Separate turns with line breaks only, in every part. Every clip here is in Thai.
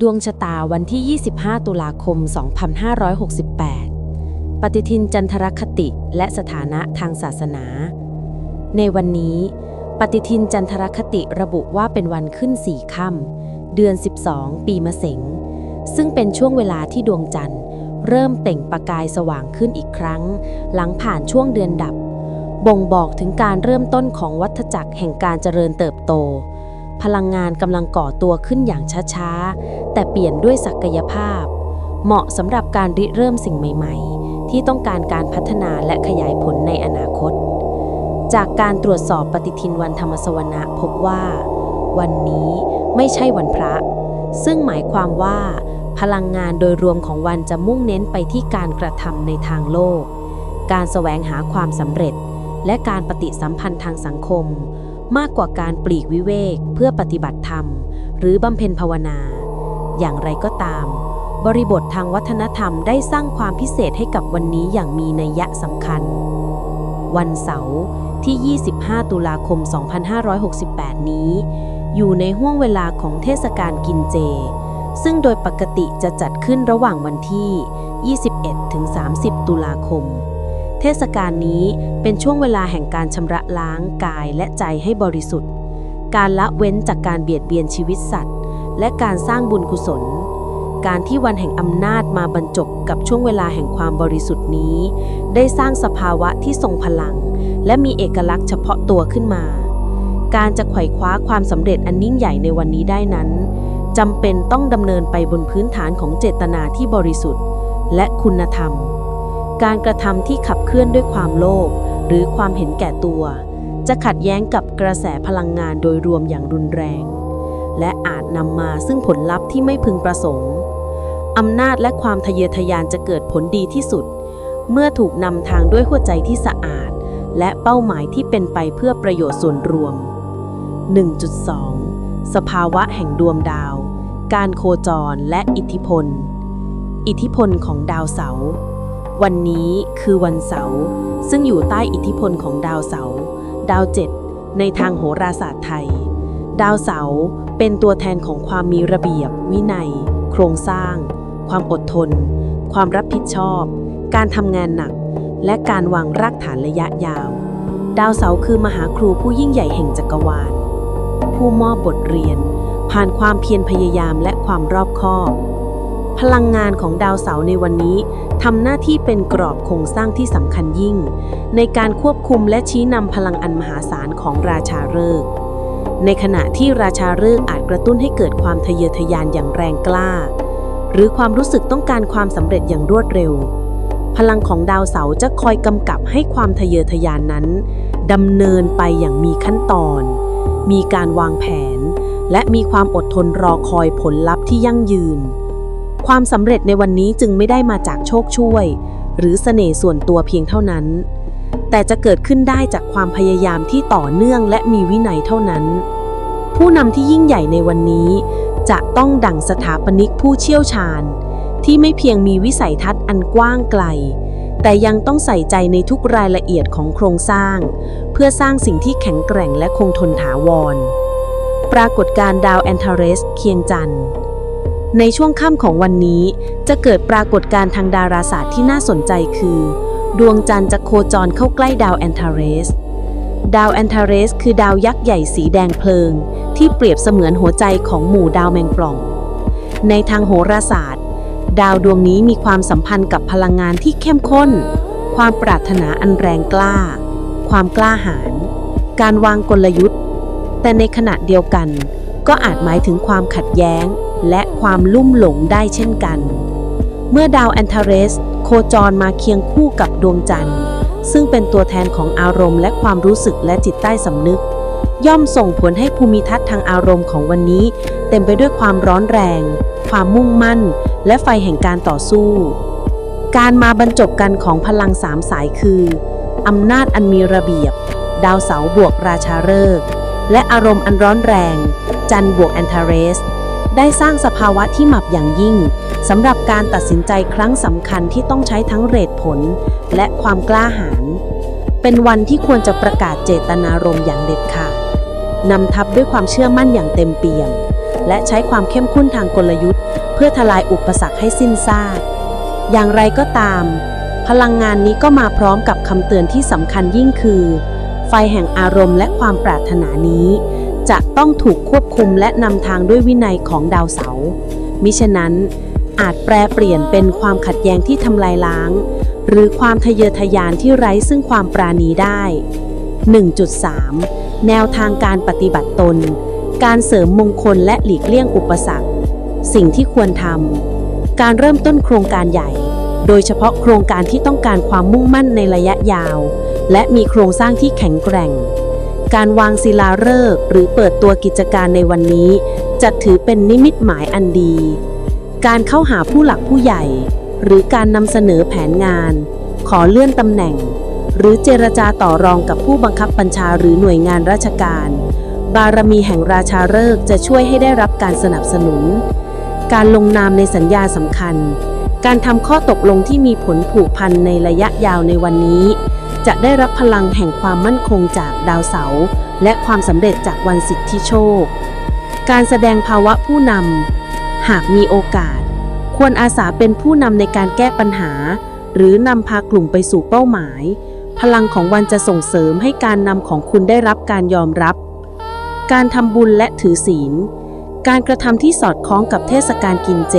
ดวงชะตาวันที่ 25 ตุลาคม 2568 ปฏิทินจันทรคติและสถานะทางศาสนา ในวันนี้ ปฏิทินจันทรคติระบุว่าเป็นวันขึ้นสี่ค่ำเดือน 12 ปีมะเสงซึ่งเป็นช่วงเวลาที่ดวงจันทร์ เริ่มเปล่งประกายสว่างขึ้นอีกครั้ง หลังผ่านช่วงเดือนดับ บ่งบอกถึงการเริ่มต้นของวัฏจักรแห่งการเจริญเติบโต พลังงานกำลังก่อตัวขึ้นอย่างช้าๆ แต่เปลี่ยนด้วยศักยภาพ เหมาะสำหรับการริเริ่มสิ่งใหม่ๆ ที่ต้องการการพัฒนาและขยายผลในอนาคต จากการตรวจสอบปฏิทินวันธรรมสวนะพบว่า วันนี้ไม่ใช่วันพระ ซึ่งหมายความว่า พลังงานโดยรวมของวันจะมุ่งเน้นไปที่การกระทำในทางโลก การแสวงหาความสำเร็จ และการปฏิสัมพันธ์ทางสังคม มากกว่าการปลีกวิเวกเพื่อปฏิบัติธรรม หรือบำเพ็ญภาวนา อย่างไรก็ตาม บริบททางวัฒนธรรมได้สร้างความพิเศษให้กับวันนี้อย่างมีนัยยะสำคัญ วันเสาร์ที่ 25 ตุลาคม 2568 นี้ อยู่ในห่วงเวลาของเทศกาลกินเจ ซึ่งโดยปกติจะจัดขึ้นระหว่างวันที่ 21-30 ตุลาคม เทศกาลนี้เป็นช่วงเวลาแห่งการชำระล้างกายและใจให้บริสุทธิ์ การละเว้นจากการเบียดเบียนชีวิตสัตว์ และการสร้างบุญกุศล การที่วันแห่งอำนาจมาบรรจบกับช่วงเวลาแห่งความบริสุทธิ์นี้ ได้สร้างสภาวะที่ทรงพลัง และมีเอกลักษณ์เฉพาะตัวขึ้นมา การจะไขว่คว้าความสำเร็จอันยิ่งใหญ่ในวันนี้ได้นั้นจำเป็นต้องดำเนินไปบนพื้นฐานของเจตนาที่บริสุทธิ์ และคุณธรรม การกระทำที่ขับเคลื่อนด้วยความโลภหรือความเห็นแก่ตัว จะขัดแย้งกับกระแสพลังงานโดยรวมอย่างรุนแรง และอาจนำมาซึ่งผลลัพธ์ที่ไม่พึงประสงค์อำนาจและความทะเยอทะยานจะเกิดผลดีที่สุด เมื่อถูกนำทางด้วยหัวใจที่สะอาด และเป้าหมายที่เป็นไปเพื่อประโยชน์ส่วนรวม 1.2 สภาวะแห่งดวงดาว การโคจรและอิทธิพล อิทธิพลของดาวเสาร์ วันนี้คือวันเสาร์ซึ่งอยู่ใต้อิทธิพลของดาวเสาร์ดาวเจ็ดในทางโหราศาสตร์ไทย ดาวเสาร์เป็นตัวแทนของความมีระเบียบ วินัย โครงสร้าง ความอดทน ความรับผิดชอบ การทำงานหนัก และการวางรากฐานระยะยาว ดาวเสาร์คือมหาครูผู้ยิ่งใหญ่แห่งจักรวาล ผู้มอบบทเรียน ผ่านความเพียรพยายามและความรอบคอบ พลังงานของดาวเสาร์ในวันนี้ทำหน้าที่เป็นกรอบโครงสร้างที่สำคัญยิ่ง ในการควบคุมและชี้นำพลังอันมหาศาลของราชาฤกษ์ในขณะที่ราชาฤกษ์อาจกระตุ้นให้เกิดความทะเยอทะยานอย่างแรงกล้า หรือความรู้สึกต้องการความสำเร็จอย่างรวดเร็ว พลังของดาวเสาร์จะคอยกำกับให้ความทะเยอทะยานนั้นดำเนินไปอย่างมีขั้นตอน มีการวางแผน และมีความอดทนรอคอยผลลัพธ์ที่ยั่งยืน ความสำเร็จในวันนี้จึงไม่ได้มาจากโชคช่วย หรือเสน่ห์ส่วนตัวเพียงเท่านั้น แต่จะเกิดขึ้นได้จากความพยายามที่ต่อเนื่องและมีวินัยเท่านั้น ผู้นำที่ยิ่งใหญ่ในวันนี้ จะต้องดั่งสถาปนิกผู้เชี่ยวชาญ ที่ไม่เพียงมีวิสัยทัศน์อันกว้างไกล แต่ยังต้องใส่ใจในทุกรายละเอียดของโครงสร้าง เพื่อสร้างสิ่งที่แข็งแกร่งและคงทนถาวร ปรากฏการณ์ดาวแอนทาเรสเคียงจันทร์ ในช่วงค่ำของวันนี้จะเกิดปรากฏการณ์ทางดาราศาสตร์ที่น่าสนใจคือ ดวงจันทร์จะโคจรเข้าใกล้ดาวแอนทาเรส ดาวแอนทาเรส คือดาวยักษ์ใหญ่สีแดงเพลิง ที่เปรียบเสมือนหัวใจของหมู่ดาวแมงปล่อง ในทางโหราศาสตร์ ดาวดวงนี้มีความสัมพันธ์กับพลังงานที่เข้มข้น ความปรารถนาอันแรงกล้า ความกล้าหาญการวางกลยุทธ์ แต่ในขณะเดียวกัน ก็อาจหมายถึงความขัดแย้ง และความลุ่มหลงได้เช่นกัน เมื่อดาวแอนทาเรส โคจรมาเคียงคู่กับดวงจันทร์ ซึ่งเป็นตัวแทนของอารมณ์และความรู้สึกและจิตใต้สำนึก ย่อมส่งผลให้ภูมิทัศน์ทางอารมณ์ของวันนี้ เต็มไปด้วยความร้อนแรง ความมุ่งมั่น และไฟแห่งการต่อสู้ การมาบรรจบกันของพลังสามสายคืออำนาจอันมีระเบียบ ดาวเสาบวกราชาฤกษ์และอารมณ์อันร้อนแรง จันทร์บวกแอนทาเรส ได้สร้างสภาวะที่หมับอย่างยิ่งสำหรับการตัดสินใจครั้งสำคัญที่ต้องใช้ทั้งเรทผล และความกล้าหาญเป็นวันที่ควรจะประกาศเจตนารมณ์อย่างเด็ดขาดนำทับด้วยความเชื่อมั่นอย่างเต็มเปี่ยม และใช้ความเข้มข้นทางกลยุทธ์ เพื่อทลายอุปสรรคให้สิ้นซากอย่างไรก็ตาม พลังงานนี้ก็มาพร้อมกับคำเตือนที่สำคัญยิ่งคือ ไฟแห่งอารมณ์และความปรารถนานี้ จะต้องถูกควบคุมและนำทางด้วยวินัยของดาวเสาร์มิฉะนั้นอาจแปรเปลี่ยนเป็นความขัดแย้งที่ทำลายล้าง หรือความทะเยอทะยานที่ไร้ซึ่งความปราณีได้ 1.3 แนวทางการปฏิบัติตน การเสริมมงคลและหลีกเลี่ยงอุปสรรค สิ่งที่ควรทำ การเริ่มต้นโครงการใหญ่ โดยเฉพาะโครงการที่ต้องการความมุ่งมั่นในระยะยาว และมีโครงสร้างที่แข็งแกร่ง การวางศิลาฤกษ์หรือเปิดตัวกิจการในวันนี้จะถือเป็นนิมิตหมายอันดี การเข้าหาผู้หลักผู้ใหญ่ หรือการนำเสนอแผนงาน ขอเลื่อนตำแหน่ง หรือเจรจาต่อรองกับผู้บังคับบัญชาหรือหน่วยงานราชการ บารมีแห่งราชาฤกษ์จะช่วยให้ได้รับการสนับสนุน การลงนามในสัญญาสำคัญ การทำข้อตกลงที่มีผลผูกพันในระยะยาวในวันนี้ จะได้รับพลังแห่งความมั่นคงจากดาวเสาร์และความสำเร็จจากวันสิทธิโชค การแสดงภาวะผู้นำ หากมีโอกาส ควรอาสาเป็นผู้นำในการแก้ปัญหา หรือนำพากลุ่มไปสู่เป้าหมาย พลังของวันจะส่งเสริมให้การนำของคุณได้รับการยอมรับ การทำบุญและถือศีล การกระทำที่สอดคล้องกับเทศกาลกินเจ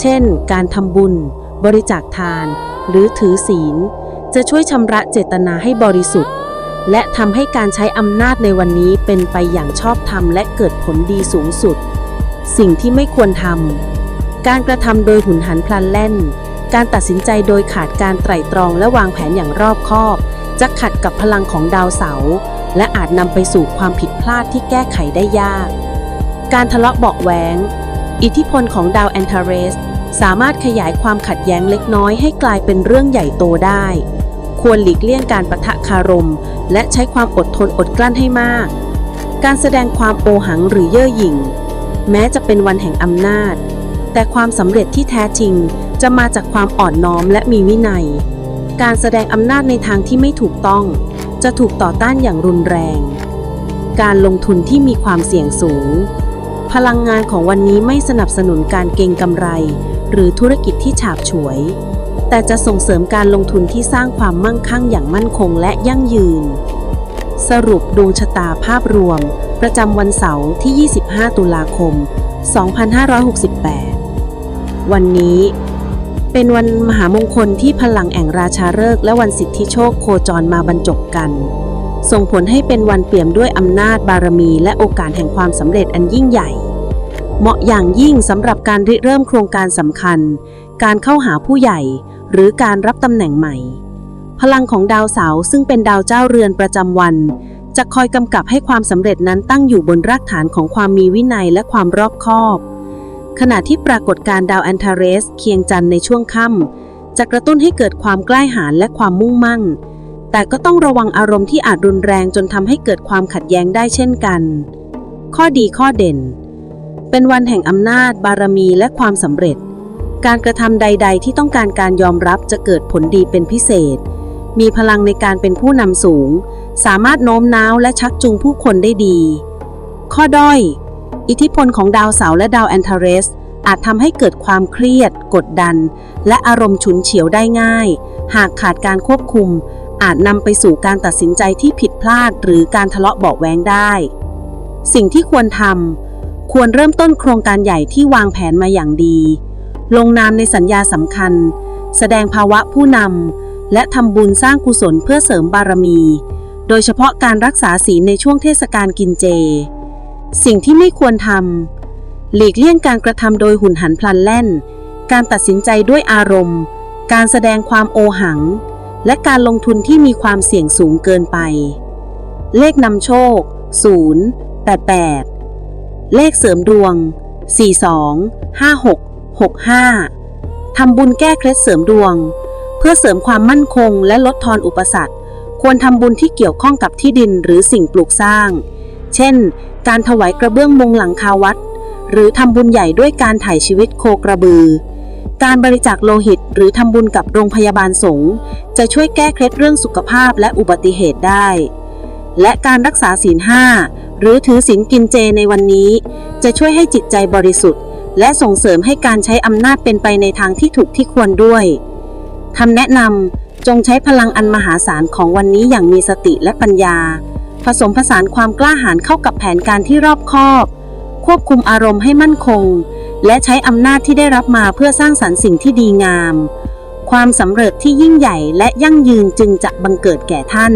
เช่น การทำบุญ บริจาคทาน หรือถือศีล จะช่วยชำระเจตนาให้บริสุทธิ์ และทำให้การใช้อำนาจในวันนี้เป็นไปอย่างชอบธรรมและเกิดผลดีสูงสุด สิ่งที่ไม่ควรทำการกระทำโดยหุนหันพลันแล่น การตัดสินใจโดยขาดการไตร่ตรองและวางแผนอย่างรอบคอบ จะขัดกับพลังของดาวเสาร์และอาจนำไปสู่ความผิดพลาดที่แก้ไขได้ยาก การทะเลาะเบาะแว้งอิทธิพลของดาวแอนทาเรสสามารถขยายความขัดแย้งเล็กน้อยให้กลายเป็นเรื่องใหญ่โตได้ ควรหลีกเลี่ยงการประทะคารม และใช้ความอดทนอดกลั้นให้มาก การแสดงความโอหังหรือเย่อหยิ่ง แม้จะเป็นวันแห่งอำนาจ แต่ความสำเร็จที่แท้จริงจะมาจากความอ่อนน้อมและมีวินัย การแสดงอำนาจในทางที่ไม่ถูกต้อง จะถูกต่อต้านอย่างรุนแรง การลงทุนที่มีความเสี่ยงสูง พลังงานของวันนี้ไม่สนับสนุนการเก็งกำไร หรือธุรกิจที่ฉาบฉวย แต่จะส่งเสริมการลงทุนที่สร้างความมั่งคั่งอย่างมั่นคงและยั่งยืน สรุปดวงชะตาภาพรวม ประจำวันเสาร์ที่ 25 ตุลาคม 2568 วันนี้ เป็นวันมหามงคลที่พลังแห่งราชาฤกษ์และวันสิทธิโชคโคจรมาบรรจบกัน ส่งผลให้เป็นวันเปี่ยมด้วยอำนาจบารมีและโอกาสแห่งความสำเร็จอันยิ่งใหญ่เหมาะอย่างยิ่งสำหรับการริเริ่มโครงการสำคัญ การเข้าหาผู้ใหญ่ หรือการรับตำแหน่งใหม่ พลังของดาวเสาร์ซึ่งเป็นดาวเจ้าเรือนประจำวัน จะคอยกำกับให้ความสำเร็จนั้นตั้งอยู่บนรากฐานของความมีวินัยและความรอบคอบ ขณะที่ปรากฏการดาวแอนทาเรส เคียงจันในช่วงค่ำจะกระตุ้นให้เกิดความกล้าหาญและความมุ่งมั่น แต่ก็ต้องระวังอารมณ์ที่อาจรุนแรงจนทำให้เกิดความขัดแย้งได้เช่นกัน ข้อดีข้อเด่น เป็นวันแห่งอำนาจ บารมีและความสำเร็จ การกระทำใด ๆ ที่ต้องการการยอมรับจะเกิดผลดีเป็นพิเศษ มีพลังในการเป็นผู้นำสูง สามารถโน้มน้าวและชักจูงผู้คนได้ดี ข้อด้อย อิทธิพลของดาวเสาร์และดาวแอนทาเรส อาจทำให้เกิดความเครียด กดดัน และอารมณ์ฉุนเฉียวได้ง่าย หากขาดการควบคุม อาจนำไปสู่การตัดสินใจที่ผิดพลาด หรือการทะเลาะเบาะแว้งได้ สิ่งที่ควรทำควรเริ่มต้นโครงการใหญ่ที่วางแผนมาอย่างดี ลงนามในสัญญาสำคัญ แสดงภาวะผู้นำและทำบุญสร้างกุศลเพื่อเสริมบารมี โดยเฉพาะการรักษาศีลในช่วงเทศกาลกินเจ สิ่งที่ไม่ควรทำหลีกเลี่ยงการกระทำโดยหุ่นหันพลันแล่น การตัดสินใจด้วยอารมณ์ การแสดงความโอหัง และการลงทุนที่มีความเสี่ยงสูงเกินไป เลขนำโชค 0 88 เลขเสริมดวง 42 56 65ทำบุญแก้เคล็ดเสริมดวง เพื่อเสริมความมั่นคงและลดทอนอุปสรรค ควรทำบุญที่เกี่ยวข้องกับที่ดินหรือสิ่งปลูกสร้าง เช่น การถวายกระเบื้องมุงหลังคาวัด หรือทำบุญใหญ่ด้วยการถ่ายชีวิตโคกระบือ การบริจาคโลหิตหรือทำบุญกับโรงพยาบาลสงฆ์จะช่วยแก้เคล็ดเรื่องสุขภาพและอุบัติเหตุได้ และการรักษาศีลห้า
หรือถือศีลกินเจในวันนี้ จะช่วยให้จิตใจบริสุทธิ์ และส่งเสริมให้การใช้อำนาจเป็นไปในทางที่ถูกที่ควรด้วยคำแนะนำจงใช้พลังอันมหาศาลของวันนี้อย่างมีสติและปัญญา ผสมผสานความกล้าหาญเข้ากับแผนการที่รอบคอบ ควบคุมอารมณ์ให้มั่นคง และใช้อำนาจที่ได้รับมาเพื่อสร้างสรรค์สิ่งที่ดีงาม ความสำเร็จที่ยิ่งใหญ่และยั่งยืนจึงจะบังเกิดแก่ท่าน